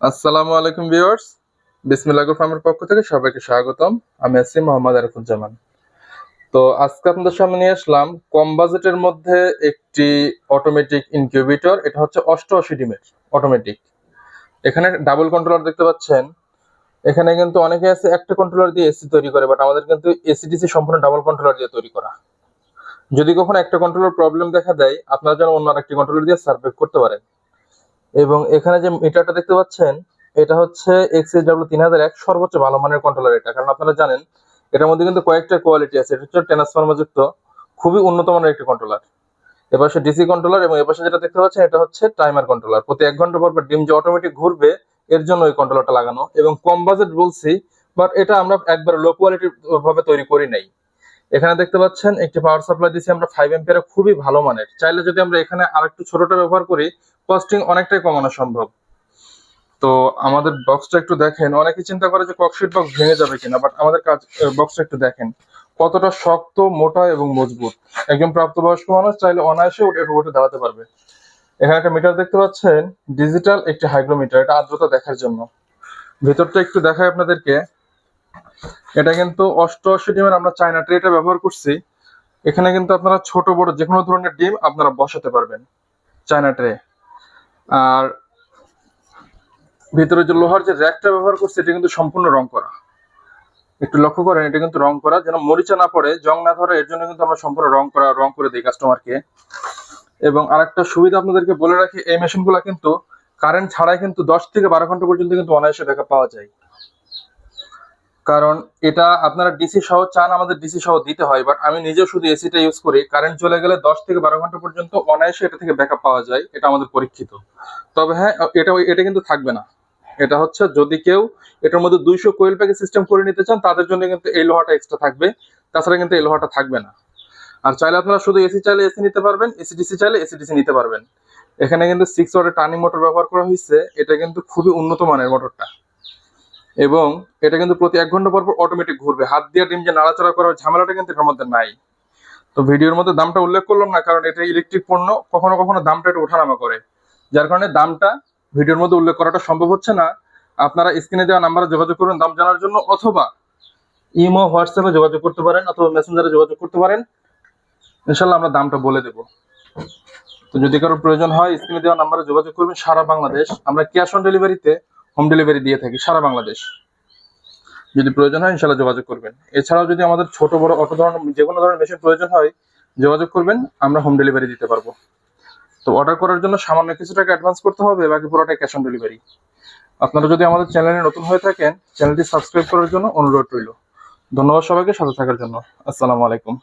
আসসালামু আলাইকুম ভিউয়ার্স। বিসমিল্লাহ ফার্মের পক্ষ থেকে সবাইকে স্বাগতম। আমি আছি মোহাম্মদ আরিফুজ্জামান। তো আজকে আপনাদের সামনে নিয়ে আসলাম কম বাজেটের মধ্যে একটি অটোমেটিক ইনকিউবেটর এটা হচ্ছে অষ্টআশি ডিমের অটোমেটিক এখানে ডাবল কন্ট্রোলার দেখতে পাচ্ছেন। এখানে কিন্তু অনেকে আছে একটা কন্ট্রোলার দিয়ে এসি তৈরি করে বাট আমাদের কিন্তু এসিডিসি সম্পূর্ণ ডাবল কন্ট্রোলার দিয়ে তৈরি করা। যদি কখনো একটা কন্ট্রোলার প্রবলেম দেখা দেয়, আপনারা যেন অন্য আরেকটি কন্ট্রোলার দিয়ে সার্ভে করতে পারেন। এবং এখানে যে মিটারটা দেখতে পাচ্ছেন, এটা হচ্ছে এক্সএস ডাব্লিউ তিন হাজার এক সর্বোচ্চ ভালো মানের কন্ট্রোলার এটা। কারণ আপনারা জানেন, এটার মধ্যে কিন্তু কয়েকটা কোয়ালিটি আছে। এটা হচ্ছে ট্রান্সফর্মার যুক্ত, খুবই উন্নত মানের একটি কন্ট্রোলার এপাশে ডিসি কন্ট্রোলার এবং এপাশে যেটা দেখতে পাচ্ছেন, এটা হচ্ছে টাইমার কন্ট্রোলার প্রতি এক ঘণ্টা পর পর ডিম যে অটোমেটিক ঘুরবে, এর জন্য এই কন্ট্রোলারটা লাগানো। এবং কম বাজেট বলছি বাট এটা আমরা একবার লো কোয়ালিটির ভাবে তৈরি করি নাই। এখানে দেখতে পাচ্ছেন, একটি পাওয়ার সাপ্লাই দিচ্ছি আমরা ফাইভ এম্পিয়ার খুবই ভালো মানের। চাইলে যদি আমরা এখানে আরেকটু ছোটটা ব্যবহার করি কস্টিং অনেকটাই কমানো সম্ভব। তো আমাদের বক্সটা একটু দেখেন, অনেকে চিন্তা করে যে ককশিট বক্স ভেঙে যাবে কিনা বাট আমাদের কাজ বক্সটা একটু দেখেন। কতটা শক্ত, মোটা এবং মজবুত। একজন প্রাপ্তবয়স্ক মানুষ চাইলে অনায়াসে উঠে উঠে দাঁড়াতে পারবে। এখানে একটা মিটার দেখতে পাচ্ছেন ডিজিটাল একটি হাইগ্রোমিটার এটা আর্দ্রতা দেখার জন্য। ভেতরটা একটু দেখায় আপনাদেরকে। এটা কিন্তু অষ্টআশি ডিমের আমরা চায়না ট্রেটা ব্যবহার করছি। এখানে কিন্তু আপনারা ছোট, বড় যে কোনো ধরনের ডিম আপনারা বসাতে পারবেন চায়না ট্রে। আর ভিতরে যে লোহার যে র্যাকটা ব্যবহার করছে, এটা কিন্তু সম্পূর্ণ রং করা। একটু লক্ষ্য করেন, এটা কিন্তু রং করা, যেন মরিচা না পড়ে, জং না ধরে, এর জন্য কিন্তু আমরা সম্পূর্ণ রং করা, রং করে দিই কাস্টমারকে এবং আরেকটা সুবিধা আপনাদেরকে বলে রাখি, এই মেশিনগুলো কিন্তু কারেন্ট ছাড়াই কিন্তু দশ থেকে বারো ঘণ্টা পর্যন্ত কিন্তু অনায়াসে ব্যাকআপ পাওয়া যায়। কারণ এটা আপনারা ডিসি সহ চান, আমাদের ডিসি সহ দিতে হয় বাট আমি নিজেও শুধু এসিটা ইউজ করি। কারেন্ট চলে গেলে দশ থেকে বারো ঘণ্টা পর্যন্ত অনায়াসে এটা থেকে ব্যাকআপ পাওয়া যায়, এটা আমাদের পরীক্ষিত। তবে হ্যাঁ এটা এটা কিন্তু থাকবে না। এটা হচ্ছে যদি কেউ এটার মধ্যে দুইশো কোয়েল প্যাকেজ সিস্টেম করে নিতে চান, তাদের জন্য কিন্তু এই লোহাটা এক্সট্রা থাকবে। তাছাড়া কিন্তু এই লোহাটা থাকবে না। আর চাইলে আপনারা শুধু এসি চাইলে এসি নিতে পারবেন এসি ডিসি চাইলে এসি ডিসি নিতে পারবেন। এখানে কিন্তু সিক্স ওয়াটের টার্নিং মোটর ব্যবহার করা হয়েছে। এটা কিন্তু খুবই উন্নত মানের মোটরটা এবং এটা কিন্তু প্রতি এক ঘণ্টা পর পর অটোমেটিক ঘুরবে। হাত দিয়ে ডিম যে নাড়াচাড়া করার ঝামেলাটা কিন্তু এটার মধ্যে নাই। তো ভিডিওর মধ্যে দামটা উল্লেখ করলাম না, কারণ এটা ইলেকট্রিক পণ্য, কখনো কখনো দামটা একটু ওঠানামা করে। যার কারণে দামটা ভিডিওর মধ্যে উল্লেখ করাটা সম্ভব হচ্ছে না। আপনারা স্ক্রিনে দেওয়া নাম্বারে যোগাযোগ করুন দাম জানার জন্য, অথবা ইমো, হোয়াটসঅ্যাপে যোগাযোগ করতে পারেন, অথবা মেসেঞ্জারে যোগাযোগ করতে পারেন। ইনশাল্লাহ আমরা দামটা বলে দেবো। তো যদি কারও প্রয়োজন হয় স্ক্রিনে দেওয়া নাম্বারে যোগাযোগ করবেন সারা বাংলাদেশ। আমরা ক্যাশ অন ডেলিভারিতে হোম ডেলিভারি দিয়ে থাকি সারা বাংলাদেশ। যদি প্রয়োজন হয় ইনশাল্লাহ যোগাযোগ করবেন। এছাড়াও যদি আমাদের ছোট, বড় অটো ধরনের, যে কোনো ধরনের মেশিন প্রয়োজন হয়, যোগাযোগ করবেন, আমরা হোম ডেলিভারি দিতে পারব। তো অর্ডার করার জন্য সামান্য কিছু টাকা অ্যাডভান্স করতে হবে, বাকি পুরোটাই ক্যাশ অন ডেলিভারি আপনারা যদি আমাদের চ্যানেলে নতুন হয়ে থাকেন চ্যানেলটি সাবস্ক্রাইব করার জন্য অনুরোধ রইল। ধন্যবাদ সবাইকে, সাথে থাকার জন্য। আসসালামু আলাইকুম।